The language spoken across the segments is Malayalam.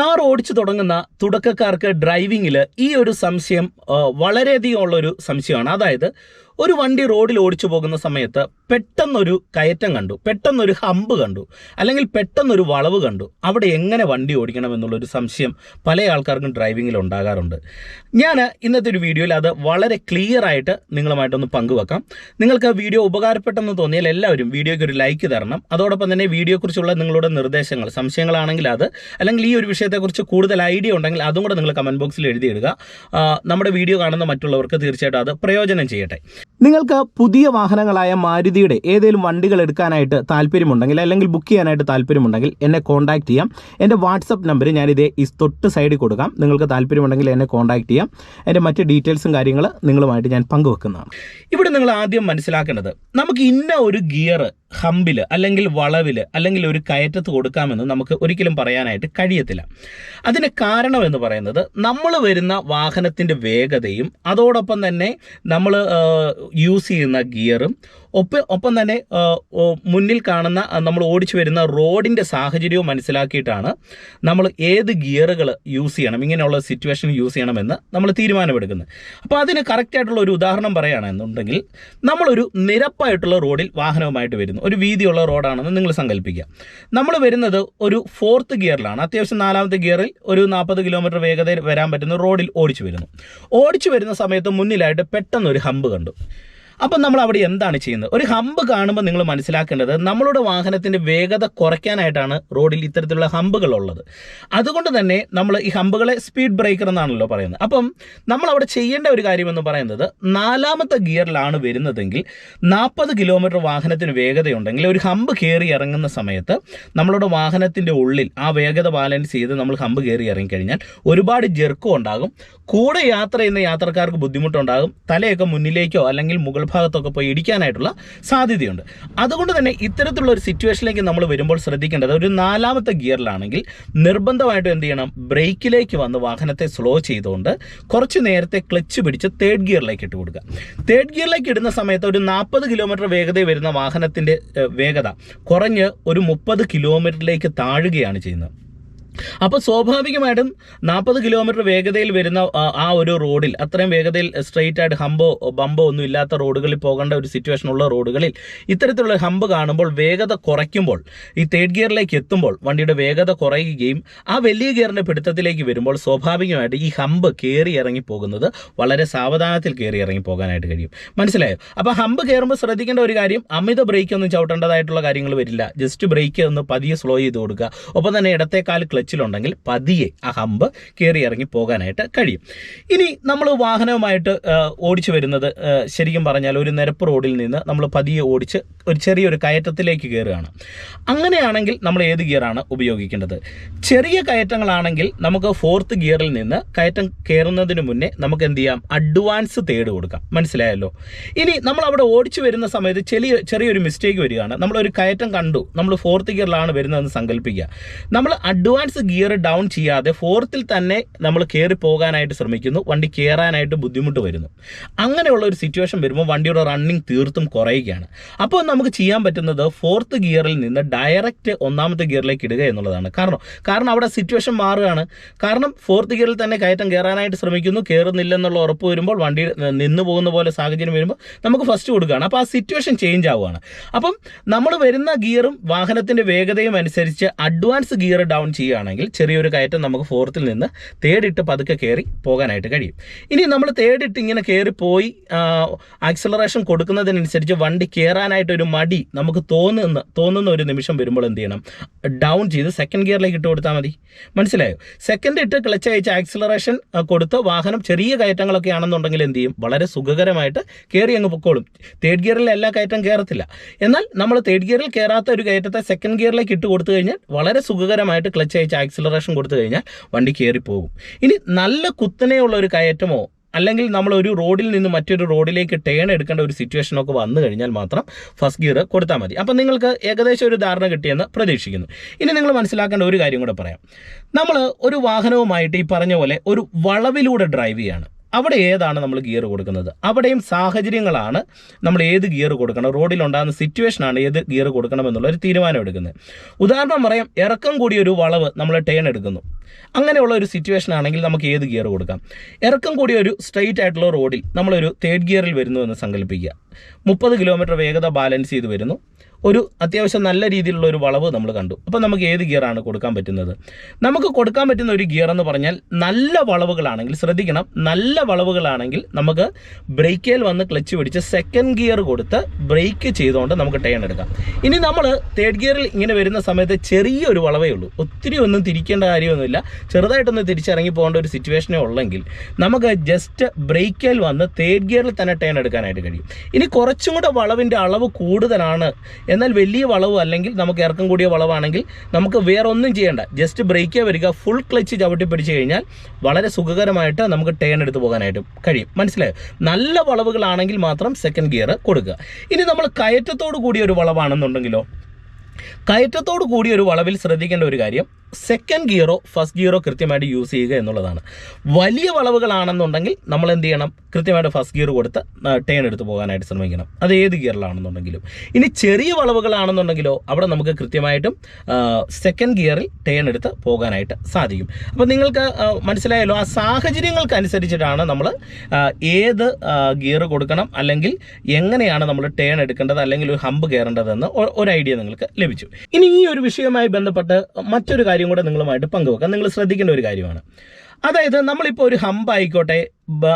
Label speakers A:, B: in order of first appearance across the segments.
A: കാർ ഓടിച്ചു തുടങ്ങുന്ന തുടക്കക്കാർക്ക് ഡ്രൈവിങ്ങിൽ ഈ ഒരു സംശയം വളരെയധികം ഉള്ളൊരു സംശയമാണ്. അതായത് ഒരു വണ്ടി റോഡിൽ ഓടിച്ചു പോകുന്ന സമയത്ത് പെട്ടെന്നൊരു കയറ്റം കണ്ടു പെട്ടെന്നൊരു ഹമ്പ് കണ്ടു അല്ലെങ്കിൽ പെട്ടെന്നൊരു വളവ് കണ്ടു. അവിടെ എങ്ങനെ വണ്ടി ഓടിക്കണം എന്നുള്ളൊരു സംശയം പല ആൾക്കാർക്കും ഡ്രൈവിങ്ങിൽ ഉണ്ടാകാറുണ്ട്. ഞാൻ ഇന്നത്തെ ഒരു വീഡിയോയിൽ അത് വളരെ ക്ലിയർ ആയിട്ട് നിങ്ങളുമായിട്ടൊന്ന് പങ്കുവെക്കാം. നിങ്ങൾക്ക് വീഡിയോ ഉപകാരപ്പെട്ടെന്ന് തോന്നിയാൽ എല്ലാവരും വീഡിയോയ്ക്ക് ഒരു ലൈക്ക് തരണം. അതോടൊപ്പം തന്നെ വീഡിയോയെക്കുറിച്ചുള്ള നിങ്ങളുടെ നിർദ്ദേശങ്ങൾ സംശയങ്ങളാണെങ്കിൽ അത് അല്ലെങ്കിൽ ഈ ഒരു വിഷയത്തെക്കുറിച്ച് കൂടുതൽ ഐഡിയ ഉണ്ടെങ്കിൽ അതും കൂടെ നിങ്ങൾ കമന്റ് ബോക്സിൽ എഴുതിയിടുക. നമ്മുടെ വീഡിയോ കാണുന്ന മറ്റുള്ളവർക്ക് തീർച്ചയായിട്ടും അത് പ്രയോജനം ചെയ്യട്ടെ. നിങ്ങൾക്ക് പുതിയ വാഹനങ്ങളായ മാരുതിയുടെ ഏതെങ്കിലും വണ്ടികൾ എടുക്കാനായിട്ട് താല്പര്യമുണ്ടെങ്കിൽ അല്ലെങ്കിൽ ബുക്ക് ചെയ്യാനായിട്ട് താല്പര്യമുണ്ടെങ്കിൽ എന്നെ കോൺടാക്ട് ചെയ്യാം. എന്റെ വാട്സപ്പ് നമ്പർ ഞാനിതേ ഈ തൊട്ട് സൈഡിൽ കൊടുക്കാം. നിങ്ങൾക്ക് താല്പര്യമുണ്ടെങ്കിൽ എന്നെ കോൺടാക്ട് ചെയ്യാം. എന്റെ മറ്റ് ഡീറ്റെയിൽസും കാര്യങ്ങൾ നിങ്ങളുമായിട്ട് ഞാൻ പങ്കുവെക്കുന്നതാണ്. ഇവിടെ നിങ്ങൾ ആദ്യം മനസ്സിലാക്കേണ്ടത് നമുക്ക് ഇന്ന ഒരു ഗിയർ ഹമ്പിൽ അല്ലെങ്കിൽ വളവിൽ അല്ലെങ്കിൽ ഒരു കയറ്റത്ത് കൊടുക്കാമെന്ന് നമുക്ക് ഒരിക്കലും പറയാനായിട്ട് കഴിയത്തില്ല. അതിന് കാരണം എന്ന് പറയുന്നത് നമ്മൾ വരുന്ന വാഹനത്തിന്റെ വേഗതയും അതോടൊപ്പം തന്നെ നമ്മൾ യൂസ് ചെയ്യുന്ന ഗിയറും ഒപ്പം ഒപ്പം തന്നെ മുന്നിൽ കാണുന്ന നമ്മൾ ഓടിച്ചു വരുന്ന റോഡിന്റെ സാഹചര്യവും മനസ്സിലാക്കിയിട്ടാണ് നമ്മൾ ഏത് ഗിയറുകൾ യൂസ് ചെയ്യണം ഇങ്ങനെയുള്ള സിറ്റുവേഷൻ യൂസ് ചെയ്യണമെന്ന് നമ്മൾ തീരുമാനമെടുക്കുന്നത്. അപ്പോൾ അതിന് കറക്റ്റായിട്ടുള്ള ഒരു ഉദാഹരണം പറയുകയാണെന്നുണ്ടെങ്കിൽ നമ്മളൊരു നിരപ്പായിട്ടുള്ള റോഡിൽ വാഹനവുമായിട്ട് വരുന്നു. ഒരു വീതിയുള്ള റോഡാണെന്ന് നിങ്ങൾ സങ്കല്പിക്കുക നമ്മൾ വരുന്നത് ഒരു ഫോർത്ത് ഗിയറിലാണ്. അത്യാവശ്യം നാലാമത്തെ ഗിയറിൽ ഒരു നാൽപ്പത് കിലോമീറ്റർ വേഗതയിൽ വരാൻ പറ്റുന്ന റോഡിൽ ഓടിച്ചു വരുന്നു. ഓടിച്ചു വരുന്ന സമയത്ത് മുന്നിലായിട്ട് പെട്ടെന്ന് ഒരു ഹമ്പ് കണ്ടു. അപ്പം നമ്മൾ അവിടെ എന്താണ് ചെയ്യുന്നത്? ഒരു ഹമ്പ് കാണുമ്പോൾ നിങ്ങൾ മനസ്സിലാക്കേണ്ടത് നമ്മളുടെ വാഹനത്തിന്റെ വേഗത കുറയ്ക്കാനായിട്ടാണ് റോഡിൽ ഇത്തരത്തിലുള്ള ഹമ്പുകൾ ഉള്ളത്. അതുകൊണ്ട് തന്നെ നമ്മൾ ഈ ഹമ്പുകളെ സ്പീഡ് ബ്രേക്കർ എന്നാണല്ലോ പറയുന്നത്. അപ്പം നമ്മൾ അവിടെ ചെയ്യേണ്ട ഒരു കാര്യം എന്ന് പറയുന്നത് നാലാമത്തെ ഗിയറിലാണ് വരുന്നതെങ്കിൽ നാൽപ്പത് കിലോമീറ്റർ വാഹനത്തിന് വേഗതയുണ്ടെങ്കിൽ ഒരു ഹമ്പ് കയറി ഇറങ്ങുന്ന സമയത്ത് നമ്മളുടെ വാഹനത്തിന്റെ ഉള്ളിൽ ആ വേഗത ബാലൻസ് ചെയ്ത് നമ്മൾ ഹമ്പ് കയറി ഇറങ്ങിക്കഴിഞ്ഞാൽ ഒരുപാട് ജെർക്കും ഉണ്ടാകും. കൂടെ യാത്ര ചെയ്യുന്ന യാത്രക്കാർക്ക് ബുദ്ധിമുട്ടുണ്ടാകും. തലയൊക്കെ മുന്നിലേക്കോ അല്ലെങ്കിൽ മുകൾ ഭാഗത്തൊക്കെ പോയി ഇടിക്കാനായിട്ടുള്ള സാധ്യതയുണ്ട്. അതുകൊണ്ട് തന്നെ ഇത്തരത്തിലുള്ള ഒരു സിറ്റുവേഷനിലേക്ക് നമ്മൾ വരുമ്പോൾ ശ്രദ്ധിക്കേണ്ടത് ഒരു നാലാമത്തെ ഗിയറിലാണെങ്കിൽ നിർബന്ധമായിട്ടും എന്ത് ചെയ്യണം? ബ്രേക്കിലേക്ക് വന്ന് വാഹനത്തെ സ്ലോ ചെയ്തുകൊണ്ട് കുറച്ച് നേരത്തെ ക്ലച്ച് പിടിച്ച് തേർഡ് ഗിയറിലേക്ക് ഇട്ട് കൊടുക്കുക. തേർഡ് ഗിയറിലേക്ക് ഇടുന്ന സമയത്ത് ഒരു നാൽപ്പത് കിലോമീറ്റർ വേഗതയിൽ വരുന്ന വാഹനത്തിന്റെ വേഗത കുറഞ്ഞ് ഒരു മുപ്പത് കിലോമീറ്ററിലേക്ക് താഴുകയാണ് ചെയ്യുന്നത്. അപ്പോൾ സ്വാഭാവികമായിട്ടും നാൽപ്പത് കിലോമീറ്റർ വേഗതയിൽ വരുന്ന ആ, ഒരു റോഡിൽ അത്രയും വേഗതയിൽ സ്ട്രെയിറ്റ് ആയിട്ട് ഹമ്പോ ബമ്പോ ഒന്നും ഇല്ലാത്ത റോഡുകളിൽ പോകേണ്ട ഒരു സിറ്റുവേഷൻ ഉള്ള റോഡുകളിൽ ഇത്തരത്തിലുള്ള ഹമ്പ് കാണുമ്പോൾ വേഗത കുറയ്ക്കുമ്പോൾ ഈ തേർഡ് ഗിയറിലേക്ക് എത്തുമ്പോൾ വണ്ടിയുടെ വേഗത കുറയുകയും ആ വലിയ ഗിയറിന്റെ പിടുത്തത്തിലേക്ക് വരുമ്പോൾ സ്വാഭാവികമായിട്ട് ഈ ഹമ്പ് കയറി ഇറങ്ങി പോകുന്നത് വളരെ സാവധാനത്തിൽ കയറി ഇറങ്ങി പോകാനായിട്ട് കഴിയും. മനസ്സിലായോ? അപ്പോൾ ഹമ്പ് കയറുമ്പോൾ ശ്രദ്ധിക്കേണ്ട ഒരു കാര്യം അമിത ബ്രേക്ക് ഒന്നും ചവിട്ടേണ്ടതായിട്ടുള്ള കാര്യങ്ങൾ വരില്ല. ജസ്റ്റ് ബ്രേക്ക് ഒന്ന് പതിയെ സ്ലോ ചെയ്ത് കൊടുക്കുക. ഒപ്പം തന്നെ ഇടത്തേക്കാൽ ക്ലച്ചിലുണ്ടെങ്കിൽ പതിയെ ആ ഹമ്പ് കയറി ഇറങ്ങി പോകാനായിട്ട് കഴിയും. ഇനി നമ്മൾ വാഹനവുമായിട്ട് ഓടിച്ചു വരുന്നത് ശരിക്കും പറഞ്ഞാൽ ഒരു നിരപ്പ് റോഡിൽ നിന്ന് നമ്മൾ പതിയെ ഓടിച്ച് ഒരു ചെറിയൊരു കയറ്റത്തിലേക്ക് കയറുകയാണ്. അങ്ങനെയാണെങ്കിൽ നമ്മൾ ഏത് ഗിയറാണ് ഉപയോഗിക്കേണ്ടത്? ചെറിയ കയറ്റങ്ങളാണെങ്കിൽ നമുക്ക് ഫോർത്ത് ഗിയറിൽ നിന്ന് കയറ്റം കയറുന്നതിന് മുന്നേ നമുക്ക് എന്ത് ചെയ്യാം? അഡ്വാൻസ് തേട് കൊടുക്കാം. മനസ്സിലായല്ലോ? ഇനി നമ്മൾ അവിടെ ഓടിച്ചു വരുന്ന സമയത്ത് ചെറിയ ചെറിയൊരു മിസ്റ്റേക്ക് വരികയാണ്. നമ്മളൊരു കയറ്റം കണ്ടു. നമ്മൾ ഫോർത്ത് ഗിയറിലാണ് വരുന്നതെന്ന് സങ്കല്പിക്കുക. നമ്മൾ അഡ്വാൻസ് ഗിയർ ഡൗൺ ചെയ്യാതെ ഫോർത്തിൽ തന്നെ നമ്മൾ കയറി പോകാനായിട്ട് ശ്രമിക്കുന്നു. വണ്ടി കയറാനായിട്ട് ബുദ്ധിമുട്ട് വരുന്നു. അങ്ങനെയുള്ള ഒരു സിറ്റുവേഷൻ വരുമ്പോൾ വണ്ടിയുടെ റണ്ണിങ് തീർത്തും കുറയുകയാണ്. അപ്പോൾ ചെയ്യാൻ പറ്റുന്നത് ഫോർത്ത് ഗിയറിൽ നിന്ന് ഡയറക്റ്റ് ഒന്നാമത്തെ ഗിയറിലേക്ക് ഇടുക എന്നുള്ളതാണ്. കാരണം കാരണം അവിടെ സിറ്റുവേഷൻ മാറുകയാണ്. കാരണം ഫോർത്ത് ഗിയറിൽ തന്നെ കയറ്റം കയറാനായിട്ട് ശ്രമിക്കുന്നു കയറുന്നില്ലെന്നുള്ള ഉറപ്പ് വരുമ്പോൾ വണ്ടി നിന്ന് പോകുന്ന പോലെ സാഹചര്യം വരുമ്പോൾ നമുക്ക് ഫസ്റ്റ് കൊടുക്കുകയാണ്. അപ്പോൾ ആ സിറ്റുവേഷൻ ചേഞ്ച് ആവുകയാണ്. അപ്പം നമ്മൾ വരുന്ന ഗിയറും വാഹനത്തിന്റെ വേഗതയും അനുസരിച്ച് അഡ്വാൻസ് ഗിയർ ഡൗൺ ചെയ്യുകയാണെങ്കിൽ ചെറിയൊരു കയറ്റം നമുക്ക് ഫോർത്തിൽ നിന്ന് തേടിട്ട് പതുക്കെ കയറി പോകാനായിട്ട് കഴിയും. ഇനി നമ്മൾ തേടിട്ട് ഇങ്ങനെ കയറി പോയി ആക്സലറേഷൻ കൊടുക്കുന്നതിനനുസരിച്ച് വണ്ടി കയറാനായിട്ട് ഒരു മടി നമുക്ക് തോന്നുന്ന തോന്നുന്ന ഒരു നിമിഷം വരുമ്പോൾ എന്ത് ചെയ്യണം? ഡൗൺ ചെയ്ത് സെക്കൻഡ് ഗിയറിലേക്ക് ഇട്ട് കൊടുത്താൽ മതി. മനസ്സിലായോ? സെക്കൻഡ് ഇട്ട് ക്ലച്ച് അയച്ച് ആക്സിലറേഷൻ കൊടുത്ത് വാഹനം ചെറിയ കയറ്റങ്ങളൊക്കെ ആണെന്നുണ്ടെങ്കിൽ എന്ത് ചെയ്യും? വളരെ സുഖകരമായിട്ട് കയറി അങ്ങ് പൊക്കോളും. തേർഡ് ഗിയറിൽ എല്ലാ കയറ്റം കയറത്തില്ല എന്നാൽ നമ്മൾ തേർഡ് ഗിയറിൽ കയറാത്ത ഒരു കയറ്റത്തെ സെക്കൻഡ് ഗിയറിലേക്ക് ഇട്ട് കൊടുത്തു കഴിഞ്ഞാൽ വളരെ സുഖകരമായിട്ട് ക്ലച്ച് അയച്ച് ആക്സിലറേഷൻ കൊടുത്തു കഴിഞ്ഞാൽ വണ്ടി കയറി പോകും ഇനി നല്ല കുത്തനെയുള്ള ഒരു കയറ്റമോ അല്ലെങ്കിൽ നമ്മൾ ഒരു റോഡിൽ നിന്ന് മറ്റൊരു റോഡിലേക്ക് ടേൺ എടുക്കേണ്ട ഒരു സിറ്റുവേഷനൊക്കെ വന്നു കഴിഞ്ഞാൽ മാത്രം ഫസ്റ്റ് ഗിയർ കൊടുത്താൽ മതി. അപ്പം നിങ്ങൾക്ക് ഏകദേശം ഒരു ധാരണ കിട്ടിയെന്ന് പ്രതീക്ഷിക്കുന്നു. ഇനി നിങ്ങൾ മനസ്സിലാക്കേണ്ട ഒരു കാര്യം കൂടെ പറയാം. നമ്മൾ ഒരു വാഹനവുമായിട്ട് ഈ പറഞ്ഞ പോലെ ഒരു വളവിലൂടെ ഡ്രൈവ് ചെയ്യാണ്. അവിടെ ഏതാണ് നമ്മൾ ഗിയർ കൊടുക്കുന്നത്? അവിടെയും സാഹചര്യങ്ങളാണ് നമ്മൾ ഏത് ഗിയർ കൊടുക്കണം? റോഡിലുണ്ടാകുന്ന സിറ്റുവേഷനാണ് ഏത് ഗിയർ കൊടുക്കണം എന്നുള്ള ഒരു തീരുമാനം എടുക്കുന്നത്. ഉദാഹരണം പറയാം ഇറക്കം കൂടിയ ഒരു വളവ് നമ്മൾ ടേൺ എടുക്കുന്നു. അങ്ങനെയുള്ള ഒരു സിറ്റുവേഷൻ ആണെങ്കിൽ നമുക്ക് ഏത് ഗിയർ കൊടുക്കാം? ഇറക്കം കൂടിയ ഒരു സ്ട്രെയിറ്റ് ആയിട്ടുള്ള റോഡിൽ നമ്മളൊരു തേർഡ് ഗിയറിൽ വരുന്നു എന്ന് സങ്കല്പിക്കുക. മുപ്പത് കിലോമീറ്റർ വേഗത ബാലൻസ് ചെയ്ത് വരുന്നു. ഒരു അത്യാവശ്യം നല്ല രീതിയിലുള്ള ഒരു വളവ് നമ്മൾ കണ്ടു. അപ്പോൾ നമുക്ക് ഏത് ഗിയറാണ് കൊടുക്കാൻ പറ്റുന്നത്? നമുക്ക് കൊടുക്കാൻ പറ്റുന്ന ഒരു ഗിയർ എന്ന് പറഞ്ഞാൽ നല്ല വളവുകളാണെങ്കിൽ ശ്രദ്ധിക്കണം നല്ല വളവുകളാണെങ്കിൽ നമുക്ക് ബ്രേക്കേൽ വന്ന് ക്ലച്ച് പിടിച്ച് സെക്കൻഡ് ഗിയർ കൊടുത്ത് ബ്രേക്ക് ചെയ്തുകൊണ്ട് നമുക്ക് ടേൺ എടുക്കാം. ഇനി നമ്മൾ തേർഡ് ഗിയറിൽ ഇങ്ങനെ വരുന്ന സമയത്ത് ചെറിയൊരു വളവേ ഉള്ളൂ. ഒത്തിരി ഒന്നും തിരിക്കേണ്ട കാര്യമൊന്നുമില്ല. ചെറുതായിട്ടൊന്ന് തിരിച്ചിറങ്ങി പോകേണ്ട ഒരു സിറ്റുവേഷനേ ഉള്ളെങ്കിൽ നമുക്ക് ജസ്റ്റ് ബ്രേക്കേൽ വന്ന് തേർഡ് ഗിയറിൽ തന്നെ ടേൺ എടുക്കാനായിട്ട് കഴിയും. ഇനി കുറച്ചും കൂടെ വളവിന്റെ അളവ് കൂടുതലാണ് എന്നാൽ വലിയ വളവ് അല്ലെങ്കിൽ നമുക്ക് ഇറക്കം കൂടിയ വളവാണെങ്കിൽ നമുക്ക് വേറെ ഒന്നും ചെയ്യേണ്ട ജസ്റ്റ് ബ്രേക്കേ വരിക ഫുൾ ക്ലച്ച് ചവിട്ടി പിടിച്ചു കഴിഞ്ഞാൽ വളരെ സുഖകരമായിട്ട് നമുക്ക് ടേൺ എടുത്തു പോകാനായിട്ട് കഴിയും. മനസ്സിലായോ? നല്ല വളവുകളാണെങ്കിൽ മാത്രം സെക്കൻഡ് ഗിയർ കൊടുക്കുക. ഇനി നമ്മൾ കയറ്റത്തോട് കൂടിയ ഒരു വളവാണെന്നുണ്ടെങ്കിലോ? കയറ്റത്തോട് കൂടിയ ഒരു വളവിൽ ശ്രദ്ധിക്കേണ്ട ഒരു കാര്യം സെക്കൻഡ് ഗിയറോ ഫസ്റ്റ് ഗിയറോ കൃത്യമായിട്ട് യൂസ് ചെയ്യുക എന്നുള്ളതാണ്. വലിയ വളവുകളാണെന്നുണ്ടെങ്കിൽ നമ്മൾ എന്ത് ചെയ്യണം? കൃത്യമായിട്ട് ഫസ്റ്റ് ഗിയർ കൊടുത്ത് ടേൺ എടുത്ത് പോകാനായിട്ട് ശ്രമിക്കണം. അത് ഏത് ഗിയറിലാണെന്നുണ്ടെങ്കിലും ഇനി ചെറിയ വളവുകളാണെന്നുണ്ടെങ്കിലോ അവിടെ നമുക്ക് കൃത്യമായിട്ടും സെക്കൻഡ് ഗിയറിൽ ടേൺ എടുത്ത് പോകാനായിട്ട് സാധിക്കും. അപ്പോൾ നിങ്ങൾക്ക് മനസ്സിലായല്ലോ ആ സാഹചര്യങ്ങൾക്കനുസരിച്ചിട്ടാണ് നമ്മൾ ഏത് ഗിയർ കൊടുക്കണം? അല്ലെങ്കിൽ എങ്ങനെയാണ് നമ്മൾ ടേൺ എടുക്കേണ്ടത്? അല്ലെങ്കിൽ ഒരു ഹമ്പ് കയറേണ്ടതെന്ന് ഒരു ഐഡിയ നിങ്ങൾക്ക് ലഭിച്ചു. ഇനി ഈ ഒരു വിഷയവുമായി ബന്ധപ്പെട്ട് മറ്റൊരു കാര്യം കൂടെ നിങ്ങളുമായിട്ട് പങ്കുവെക്കാം. നിങ്ങൾ ശ്രദ്ധിക്കേണ്ട ഒരു കാര്യമാണ്. അതായത് നമ്മളിപ്പോൾ ഒരു ഹമ്പ് ആയിക്കോട്ടെ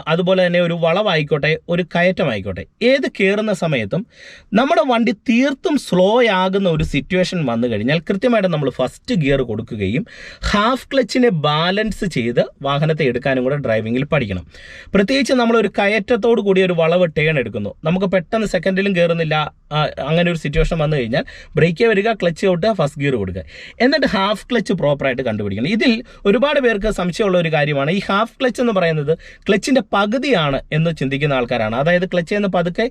A: അതുപോലെ തന്നെ ഒരു വളവായിക്കോട്ടെ ഒരു കയറ്റമായിക്കോട്ടെ ഏത് കയറുന്ന സമയത്തും നമ്മുടെ വണ്ടി തീർത്തും സ്ലോ ആകുന്ന ഒരു സിറ്റുവേഷൻ വന്നു കഴിഞ്ഞാൽ കൃത്യമായിട്ട് നമ്മൾ ഫസ്റ്റ് ഗിയർ കൊടുക്കുകയും ഹാഫ് ക്ലച്ചിനെ ബാലൻസ് ചെയ്ത് വാഹനത്തെ എടുക്കാനും കൂടെ ഡ്രൈവിങ്ങിൽ പഠിക്കണം. പ്രത്യേകിച്ച് നമ്മളൊരു കയറ്റത്തോട് കൂടി ഒരു വളവ് ടേൺ എടുക്കുന്നു. നമുക്ക് പെട്ടെന്ന് സെക്കൻഡിലും കയറുന്നില്ല അങ്ങനെ ഒരു സിറ്റുവേഷൻ വന്നു കഴിഞ്ഞാൽ ബ്രേക്ക് വരിക ക്ലച്ച് ഔട്ട് ഫസ്റ്റ് ഗിയർ കൊടുക്കുക. എന്നിട്ട് ഹാഫ് ക്ലച്ച് പ്രോപ്പറായിട്ട് കണ്ടുപിടിക്കണം. ഇതിൽ ഒരുപാട് പേർക്ക് സംശയമുള്ള ഒരു കാര്യമാണ്. ഈ ഹാഫ് ക്ലച്ച് എന്ന് പറയുന്നത് ക്ലച്ചിന്റെ പകുതിയാണ് എന്ന് ചിന്തിക്കുന്ന ആൾക്കാരാണ്. അതായത് ക്ലച്ച് എന്ന് പതുക്കെ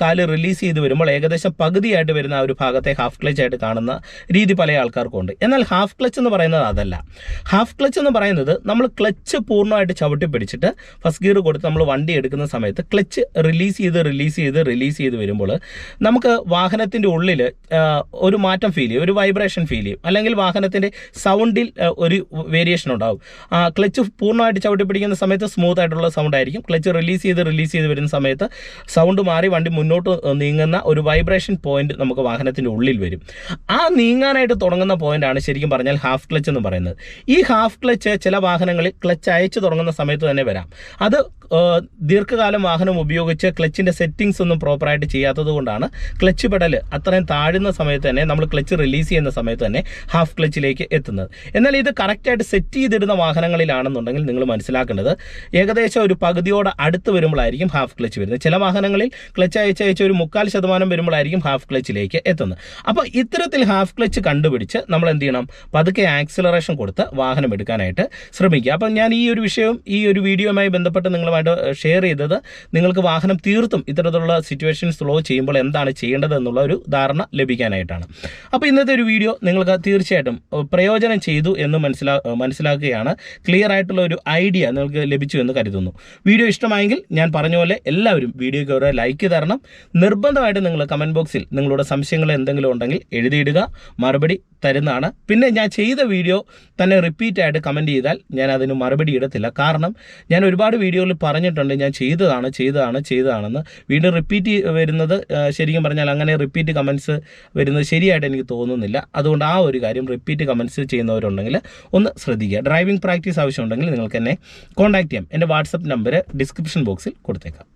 A: കാൽ റിലീസ് ചെയ്ത് വരുമ്പോൾ ഏകദേശം പകുതിയായിട്ട് വരുന്ന ആ ഒരു ഭാഗത്തെ ഹാഫ് ക്ലച്ച് ആയിട്ട് കാണുന്ന രീതി പല ആൾക്കാർക്കും ഉണ്ട് എന്നാൽ ഹാഫ് ക്ലച്ച് എന്ന് പറയുന്നത് അതല്ല. ഹാഫ് ക്ലച്ച് എന്ന് പറയുന്നത് നമ്മൾ ക്ലച്ച് പൂർണമായിട്ട് ചവിട്ടി പിടിച്ചിട്ട് ഫസ്റ്റ് ഗിയർ കൊടുത്ത് നമ്മൾ വണ്ടി എടുക്കുന്ന സമയത്ത് ക്ലച്ച് റിലീസ് ചെയ്ത് റിലീസ് ചെയ്ത് റിലീസ് ചെയ്ത് വരുമ്പോൾ നമുക്ക് വാഹനത്തിന്റെ ഉള്ളിൽ ഒരു മാറ്റം ഫീൽ ചെയ്യും ഒരു വൈബ്രേഷൻ ഫീൽ ചെയ്യും. അല്ലെങ്കിൽ വാഹനത്തിന്റെ സൗണ്ടിൽ ഒരു വേരിയേഷൻ ഉണ്ടാവും. ക്ലച്ച് പൂർണമായിട്ട് ചവിട്ടി പിടിക്കുന്ന സമയത്ത് സ്മൂത്ത് ആയിട്ടുള്ള സൗണ്ട് ആയിരിക്കും ക്ലച്ച് റിലീസ് ചെയ്ത് റിലീസ് ചെയ്ത് വരുന്ന സമയത്ത് സൗണ്ട് മാറി വണ്ടി മുന്നോട്ട് നീങ്ങുന്ന ഒരു വൈബ്രേഷൻ പോയിന്റ് നമുക്ക് വാഹനത്തിന്റെ ഉള്ളിൽ വരും. ആ നീങ്ങാനായിട്ട് തുടങ്ങുന്ന പോയിന്റാണ് ശരിക്കും പറഞ്ഞാൽ ഹാഫ് ക്ലച്ച് എന്ന് പറയുന്നത്. ഈ ഹാഫ് ക്ലച്ച് ചില വാഹനങ്ങളിൽ ക്ലച്ച് അയച്ചു തുടങ്ങുന്ന സമയത്ത് തന്നെ വരാം. അത് ദീർഘകാലം വാഹനം ഉപയോഗിച്ച് ക്ലച്ചിന്റെ സെറ്റിങ്സ് ഒന്നും പ്രോപ്പറായിട്ട് ചെയ്യാത്തത് കൊണ്ടാണ് ക്ലച്ച് പെടൽ അത്രയും താഴുന്ന സമയത്ത് തന്നെ നമ്മൾ ക്ലച്ച് റിലീസ് ചെയ്യുന്ന സമയത്ത് തന്നെ ഹാഫ് ക്ലച്ചിലേക്ക് എത്തുന്നത്. എന്നാൽ ഇത് കറക്റ്റായിട്ട് സെറ്റ് ചെയ്തിടുന്ന വാഹനങ്ങളിലാണെന്നുണ്ടെങ്കിൽ നിങ്ങൾ മനസ്സിലാക്കേണ്ടത് ഏകദേശം ഒരു പകുതിയോട് അടുത്ത് വരുമ്പോഴായിരിക്കും ഹാഫ് ക്ലച്ച് വരുന്നത്. ചില വാഹനങ്ങളിൽ ക്ലച്ച് അയച്ച് അയച്ച് ഒരു മുക്കാൽ ശതമാനം വരുമ്പോഴായിരിക്കും ഹാഫ് ക്ലച്ചിലേക്ക് എത്തുന്നത്. അപ്പോൾ ഇത്തരത്തിൽ ഹാഫ് ക്ലച്ച് കണ്ടുപിടിച്ച് നമ്മൾ എന്ത് ചെയ്യണം? പതുക്കെ ആക്സിലറേഷൻ കൊടുത്ത് വാഹനം എടുക്കാനായിട്ട് ശ്രമിക്കുക. അപ്പം ഞാൻ ഈ ഒരു വിഷയം ഈ ഒരു വീഡിയോയുമായി ബന്ധപ്പെട്ട് നിങ്ങളുമായിട്ട് ഷെയർ ചെയ്തത് നിങ്ങൾക്ക് വാഹനം തീർത്തും ഇത്തരത്തിലുള്ള സിറ്റുവേഷൻസ് സ്ലോ ചെയ്യുമ്പോൾ എന്താണ് ചെയ്യേണ്ടത് എന്നുള്ള ഒരു ധാരണ ലഭിക്കാനായിട്ടാണ്. അപ്പോൾ ഇന്നത്തെ ഒരു വീഡിയോ നിങ്ങൾക്ക് തീർച്ചയായിട്ടും പ്രയോജനം ചെയ്തു എന്ന് മനസ്സിലാ മനസ്സിലാക്കുകയാണ്. ക്ലിയർ ആയിട്ടുള്ള ഒരു ഐഡിയ നിങ്ങൾക്ക് ലഭിച്ചു എന്ന് കരുതുന്നു. വീഡിയോ ഇഷ്ടമായെങ്കിൽ ഞാൻ പറഞ്ഞ പോലെ എല്ലാവരും വീഡിയോയ്ക്ക് ഒരു ലൈക്ക് തരണം. നിർബന്ധമായിട്ട് നിങ്ങൾ കമന്റ് ബോക്സിൽ നിങ്ങളുടെ സംശയങ്ങൾ എന്തെങ്കിലും ഉണ്ടെങ്കിൽ എഴുതിയിടുക. മറുപടി തരുന്നതാണ്. പിന്നെ ഞാൻ ചെയ്ത വീഡിയോ തന്നെ റിപ്പീറ്റ് ആയിട്ട് കമന്റ് ചെയ്താൽ ഞാൻ അതിന് മറുപടി ഇടത്തില്ല. കാരണം ഞാൻ ഒരുപാട് വീഡിയോയിൽ പറഞ്ഞിട്ടുണ്ട് ഞാൻ ചെയ്തതാണ് ചെയ്തതാണ് ചെയ്തതാണെന്ന്. വീണ്ടും റിപ്പീറ്റ് വരുന്നത് ശരിക്കും പറഞ്ഞാൽ അങ്ങനെ റിപ്പീറ്റ് കമൻസ് വരുന്നത് ശരിയായിട്ട് എനിക്ക് തോന്നുന്നില്ല. അതുകൊണ്ട് ആ ഒരു കാര്യം റിപ്പീറ്റ് കമൻസ് ചെയ്യുന്നവരുണ്ടെങ്കിൽ ഒന്ന് ശ്രദ്ധിക്കുക. ഡ്രൈവിംഗ് പ്രാക്ടീസ് ആവശ്യമുണ്ടെങ്കിൽ നിങ്ങൾക്ക് എന്നെ കോൺടാക്ട് ചെയ്യാം. എന്റെ വാട്സപ്പ് നമ്പർ ഡിസ്ക്രിപ്ഷൻ ബോക്സിൽ കൊടുത്തേക്കാം.